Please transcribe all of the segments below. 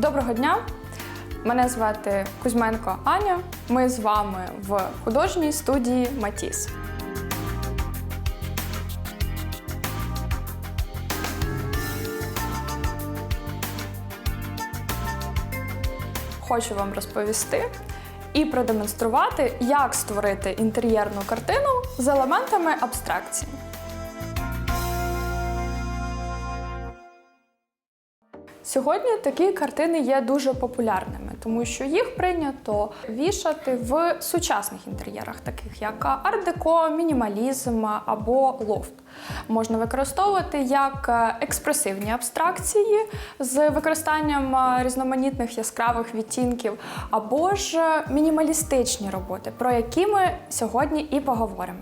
Доброго дня! Мене звати Кузьменко Аня. Ми з вами в художній студії Матіс. Хочу вам розповісти і продемонструвати, як створити інтер'єрну картину з елементами абстракції. Сьогодні такі картини є дуже популярними, тому що їх прийнято вішати в сучасних інтер'єрах, таких як арт-деко, мінімалізм або лофт. Можна використовувати як експресивні абстракції з використанням різноманітних яскравих відтінків, або ж мінімалістичні роботи, про які ми сьогодні і поговоримо.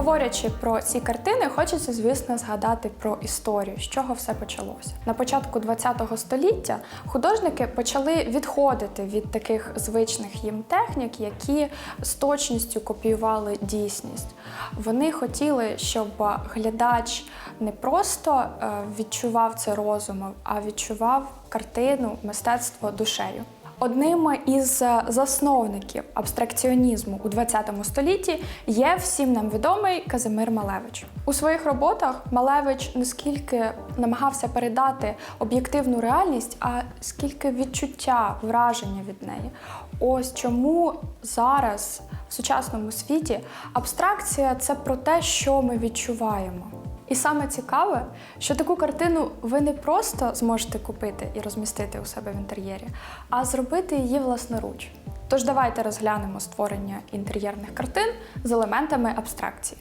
Говорячи про ці картини, хочеться, звісно, згадати про історію, з чого все почалося. На початку ХХ століття художники почали відходити від таких звичних їм технік, які з точністю копіювали дійсність. Вони хотіли, щоб глядач не просто е, відчував це розумом, а відчував картину, мистецтво душею. Одним із засновників абстракціонізму у ХХ столітті є всім нам відомий Казимир Малевич. У своїх роботах Малевич не скільки намагався передати об'єктивну реальність, а скільки відчуття, враження від неї. Ось чому зараз в сучасному світі абстракція це про те, що ми відчуваємо. І саме цікаве, що таку картину ви не просто зможете купити і розмістити у себе в інтер'єрі, а зробити її власноруч. Тож давайте розглянемо створення інтер'єрних картин з елементами абстракції.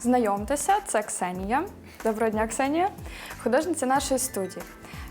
Знайомтеся, це Ксенія. Доброго дня, Ксенія, художниця нашої студії.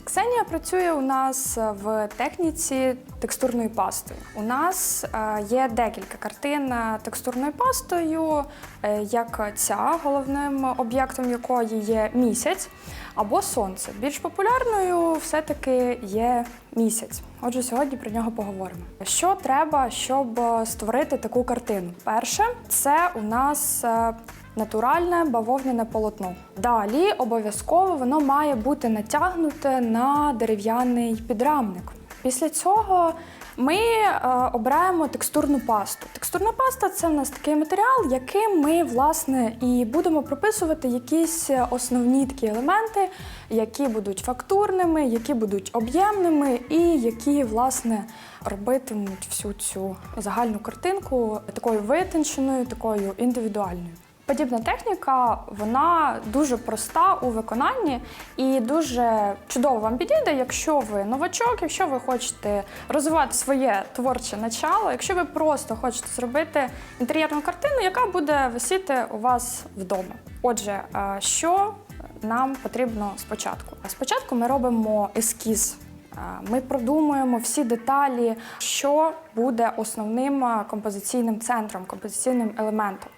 Ксенія працює у нас в техніці текстурної пастою. У нас е, є декілька картин текстурною пастою, е, як ця, головним об'єктом якої є місяць або сонце. Більш популярною все-таки є місяць. Отже, сьогодні про нього поговоримо. Що треба, щоб створити таку картину? Перше, це у нас е, натуральне бавовняне полотно. Далі обов'язково воно має бути натягнуте на дерев'яний підрамник. Після цього ми е, обираємо текстурну пасту. Текстурна паста це в нас такий матеріал, яким ми власне і будемо прописувати якісь основні такі елементи, які будуть фактурними, які будуть об'ємними, і які власне робитимуть всю цю загальну картинку такою витонченою, такою індивідуальною. Подібна техніка, вона дуже проста у виконанні і дуже чудово вам підійде, якщо ви новачок, якщо ви хочете розвивати своє творче начало, якщо ви просто хочете зробити інтер'єрну картину, яка буде висіти у вас вдома. Отже, е, що нам потрібно спочатку? Спочатку ми робимо ескіз. Е, Ми продумуємо всі деталі, що буде основним е, композиційним центром, композиційним елементом.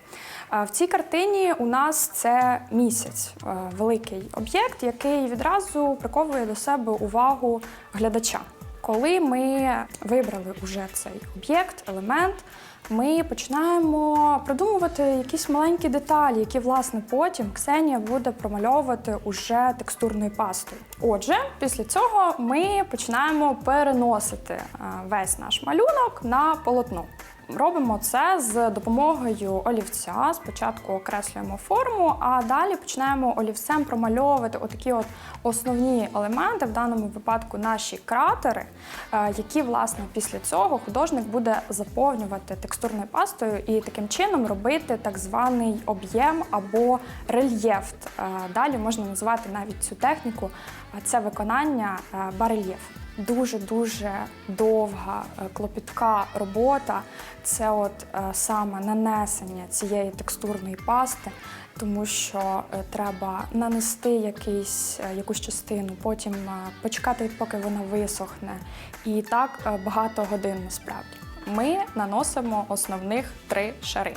В цій картині у нас це місяць, е, великий об'єкт, який відразу приковує до себе увагу глядача. Коли ми вибрали уже цей об'єкт, елемент, ми починаємо продумувати якісь маленькі деталі, які власне потім Ксенія буде промальовувати уже текстурною пастою. Отже, після цього ми починаємо переносити е, весь наш малюнок на полотно. Робимо це з допомогою олівця. Спочатку окреслюємо форму, а далі починаємо олівцем промальовувати отакі от основні елементи, в даному випадку наші кратери, е, які, власне, після цього художник буде заповнювати текстурною пастою і таким чином робити так званий об'єм або рельєф. Е, Далі можна називати навіть цю техніку е, це виконання барельєфу дуже-дуже довга, е, клопітка робота. Це от е, саме нанесення цієї текстурної пасти, тому що е, треба нанести якийсь, якусь частину, потім почекати, поки вона висохне. І так багато годин насправді. Ми наносимо основних три шари.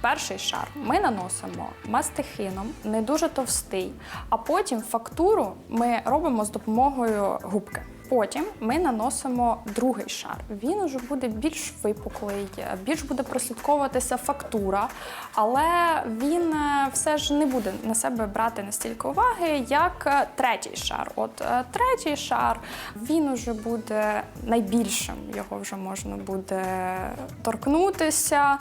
Перший шар ми наносимо мастихином, не дуже товстий, а потім фактуру ми робимо з допомогою губки. Потім ми наносимо другий шар. Він уже буде більш випуклий, більш буде прослідковуватися фактура, але він е, все ж не буде на себе брати настільки уваги, як е, третій шар. От е, третій шар він уже буде найбільшим. Його вже можна буде торкнутися,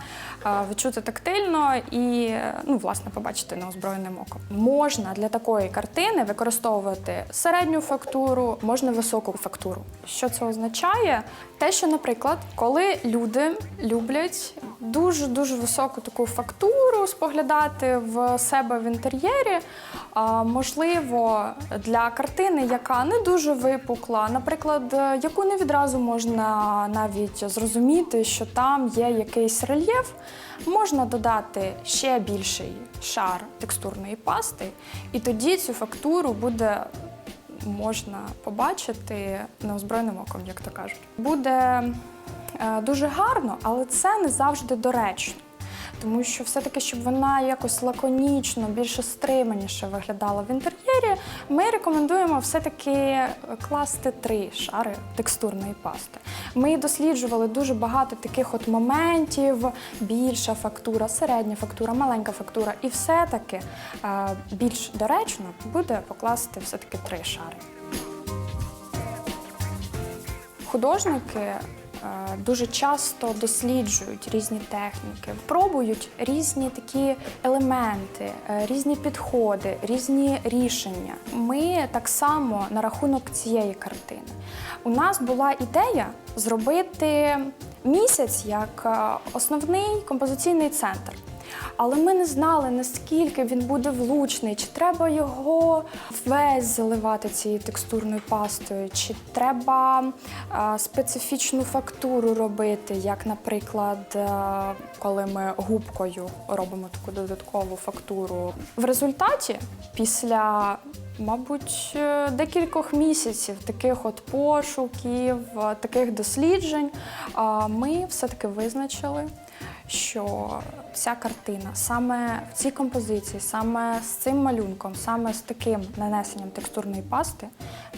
відчути тактильно і ну, власне побачити неозброєним оком. Можна для такої картини використовувати середню фактуру, можна високу фактуру. Що це означає? Те, що, наприклад, коли люди люблять дуже дуже високу таку фактуру споглядати в себе в інтер'єрі, можливо, для картини, яка не дуже випукла, наприклад, е, яку не відразу можна навіть зрозуміти, що там є якийсь рельєф, можна додати ще більший шар текстурної пасти, і тоді цю фактуру буде можна побачити неозброєним оком, як то кажуть. Буде е, дуже гарно, але це не завжди доречно. Тому що все-таки, щоб вона якось лаконічно, більше стриманіше виглядала в інтер'єрі, ми рекомендуємо все-таки класти три шари текстурної пасти. Ми досліджували дуже багато таких от моментів: більша фактура, середня фактура, маленька фактура. І все-таки е, більш доречно буде покласти все-таки три шари. Художники е, дуже часто досліджують різні техніки, пробують різні такі елементи, е, різні підходи, різні рішення. Ми так само на рахунок цієї картини. У нас була ідея зробити місяць як е, основний композиційний центр. Але ми не знали, наскільки він буде влучний, чи треба його весь заливати цією текстурною пастою, чи треба е, специфічну фактуру робити, як, наприклад, е, коли ми губкою робимо таку додаткову фактуру. В результаті, після Мабуть, е, декількох місяців таких от пошуків, таких досліджень, а, ми все-таки визначили, що ця картина саме в цій композиції, саме з цим малюнком, саме з таким нанесенням текстурної пасти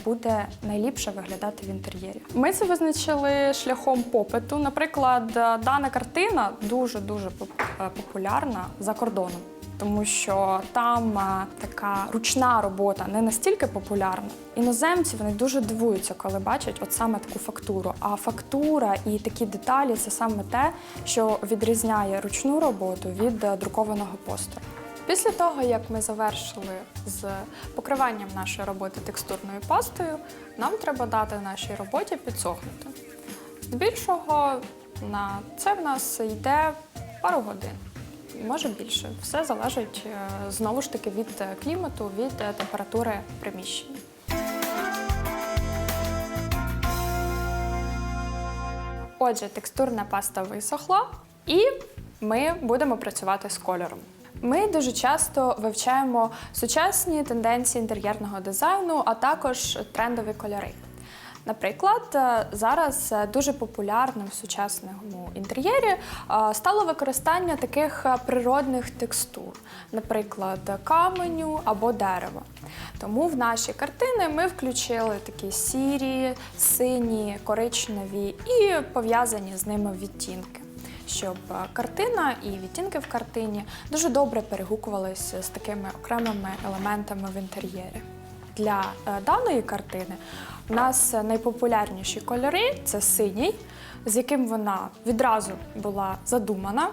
буде найліпше виглядати в інтер'єрі. Ми це визначили шляхом попиту. Наприклад, дана картина дуже дуже популярна за кордоном. Тому що там е, така ручна робота не настільки популярна. Іноземці вони дуже дивуються, коли бачать от саме таку фактуру. А фактура і такі деталі це саме те, що відрізняє ручну роботу від е, друкованого постеру. Після того, як ми завершили з покриванням нашої роботи текстурною пастою, нам треба дати нашій роботі підсохнути. Здебільшого на це в нас йде пару годин. Може більше. Все залежить е, знову ж таки від е, клімату, від е, температури приміщення. Отже, текстурна паста висохла, і ми будемо працювати з кольором. Ми дуже часто вивчаємо сучасні тенденції інтер'єрного дизайну, а також трендові кольори. Наприклад, е, зараз е, дуже популярним в сучасному інтер'єрі е, стало використання таких природних текстур, наприклад, каменю або дерева. Тому в наші картини ми включили такі сірі, сині, коричневі і пов'язані з ними відтінки. Щоб картина і відтінки в картині дуже добре перегукувалися з такими окремими елементами в інтер'єрі. Для даної картини у нас найпопулярніші кольори це синій, з яким вона відразу була задумана,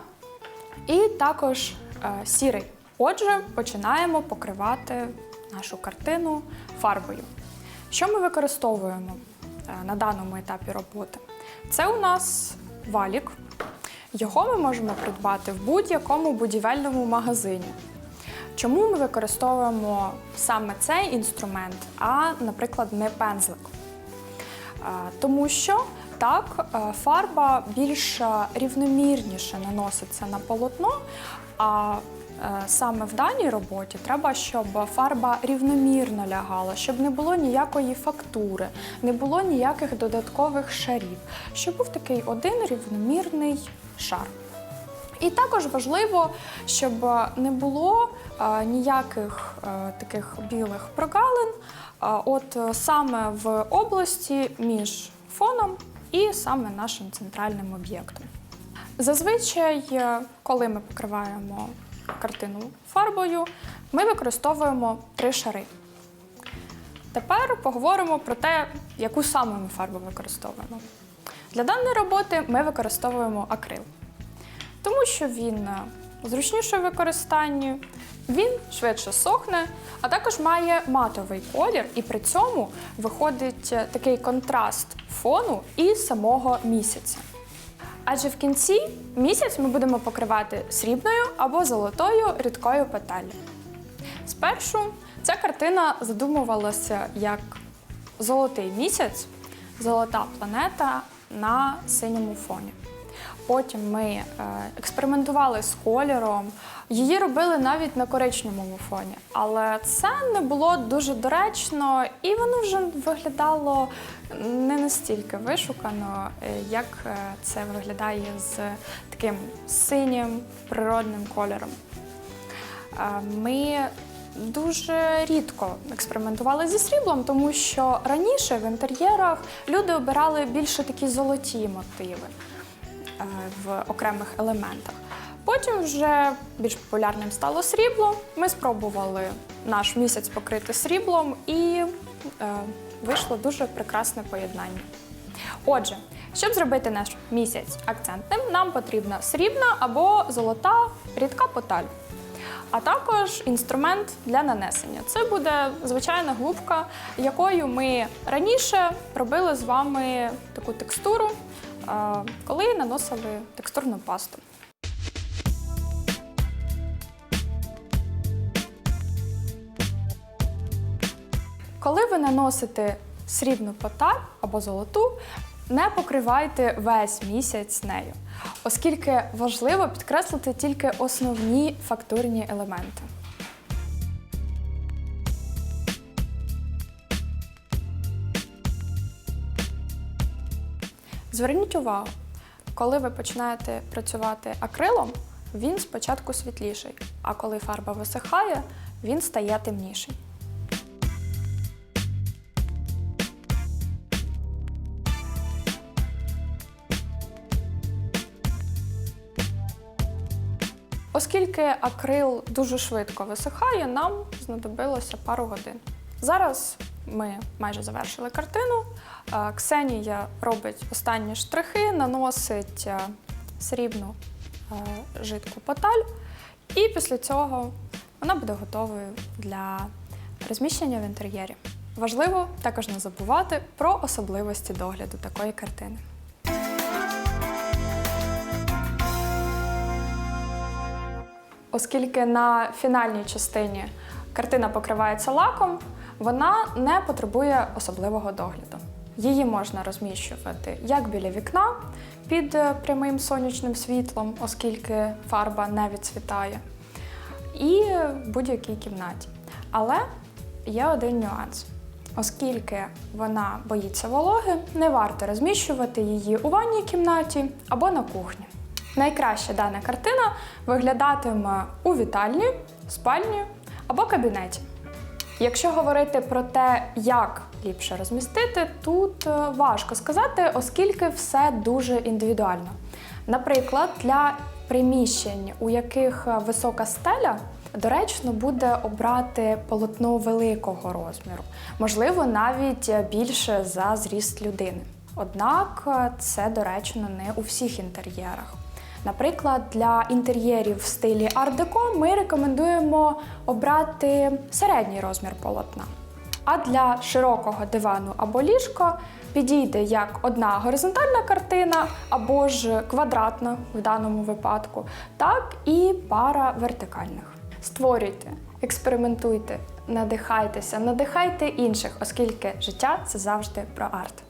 і також е, сірий. Отже, починаємо покривати нашу картину фарбою. Що ми використовуємо е, на даному етапі роботи? Це у нас валік. Його ми можемо придбати в будь-якому будівельному магазині. Чому ми використовуємо саме цей інструмент, а, наприклад, не пензлик? Е, Тому що так, е, фарба більш рівномірніше наноситься на полотно, а е, саме в даній роботі треба, щоб фарба рівномірно лягала, щоб не було ніякої фактури, не було ніяких додаткових шарів, щоб був такий один рівномірний шар. І також важливо, щоб не було е, ніяких е, таких білих прогалин, От е, саме в області між фоном і саме нашим центральним об'єктом. Зазвичай, е, коли ми покриваємо картину фарбою, ми використовуємо три шари. Тепер поговоримо про те, яку саме ми фарбу використовуємо. Для даної роботи ми використовуємо акрил, тому що він е, зручніший в використанні, він швидше сохне, а також має матовий колір, і при цьому виходить е, такий контраст фону і самого місяця. Адже в кінці місяць ми будемо покривати срібною або золотою рідкою петелью. Спершу ця картина задумувалася як золотий місяць, золота планета на синьому фоні. Потім ми е, експериментували з кольором, її робили навіть на коричневому фоні, але це не було дуже доречно і воно вже виглядало не настільки вишукано, е, як е, це виглядає з таким синім природним кольором. Ми дуже рідко експериментували зі сріблом, тому що раніше в інтер'єрах люди обирали більше такі золоті мотиви в окремих елементах. Потім вже більш популярним стало срібло. Ми спробували наш місяць покрити сріблом і е, вийшло дуже прекрасне поєднання. Отже, щоб зробити наш місяць акцентним, нам потрібна срібна або золота рідка поталь, а також інструмент для нанесення. Це буде звичайна губка, якою ми раніше робили з вами таку текстуру, е, коли наносили текстурну пасту. Коли ви наносите срібну поталь або золоту, не покривайте весь місяць нею, оскільки важливо підкреслити тільки основні фактурні елементи. Зверніть увагу, коли ви починаєте працювати акрилом, він спочатку світліший, а коли фарба висихає, він стає темніший. Оскільки акрил дуже швидко висихає, нам знадобилося пару годин. Зараз ми майже завершили картину. Ксенія робить останні штрихи, наносить е, срібну е, жидку поталь, і після цього вона буде готовою для розміщення в інтер'єрі. Важливо також не забувати про особливості догляду такої картини. Оскільки на фінальній частині картина покривається лаком, вона не потребує особливого догляду. Її можна розміщувати як біля вікна під е, прямим сонячним світлом, оскільки фарба не відцвітає, і в будь-якій кімнаті. Але є один нюанс. Оскільки вона боїться вологи, не варто розміщувати її у ванній кімнаті або на кухні. Найкраще дана картина виглядатиме у вітальні, спальні або кабінеті. Якщо говорити про те, як ліпше розмістити, тут е, важко сказати, оскільки все дуже індивідуально. Наприклад, для приміщень, у яких е, висока стеля, доречно буде обрати полотно великого розміру, можливо, навіть е, більше за зріст людини. Однак це доречно не у всіх інтер'єрах. Наприклад, для інтер'єрів в стилі ар-деко ми рекомендуємо обрати середній розмір полотна. А для широкого дивану або ліжка підійде як одна горизонтальна картина, або ж квадратна в даному випадку, так і пара вертикальних. Створюйте, експериментуйте, надихайтеся, надихайте інших, оскільки життя це завжди про арт.